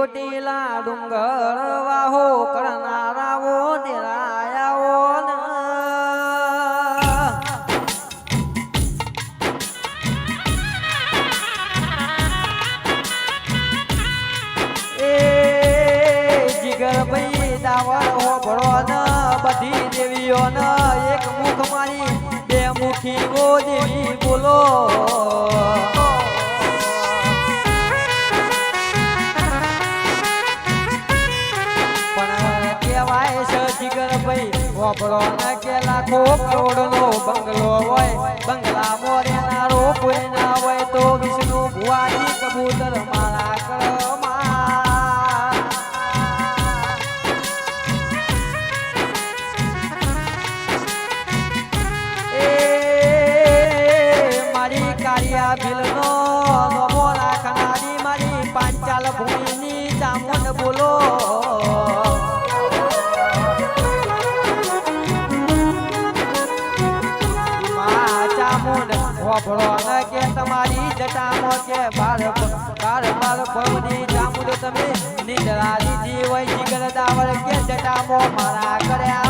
ચોટીલા ડુંગર વાહો કરનારાઓ દેરાયાઓ ભાઈ બધી દેવીઓ ન એક મુખ મારી, બે મુખી ઓ દેવી બોલો. જીગર ભાઈ હોભળો ન કે લાખો કરોડનો બંગલો હોય, બંગલા મોરેનારો કોઈ ના હોય તો વિષ્ણુ ભુવાની કબૂતર મારા કરો મારી કાળિયા ભીલનો નમો રાખનારી મારી બોલો. માં ચામુંડ હોભળો ન કે તમારી જટામાં કે બાર બાર બાર ભવની ચામુંડ તમે. દીધી હોય જીગર દાવર કે જટામાં મારા કર્યા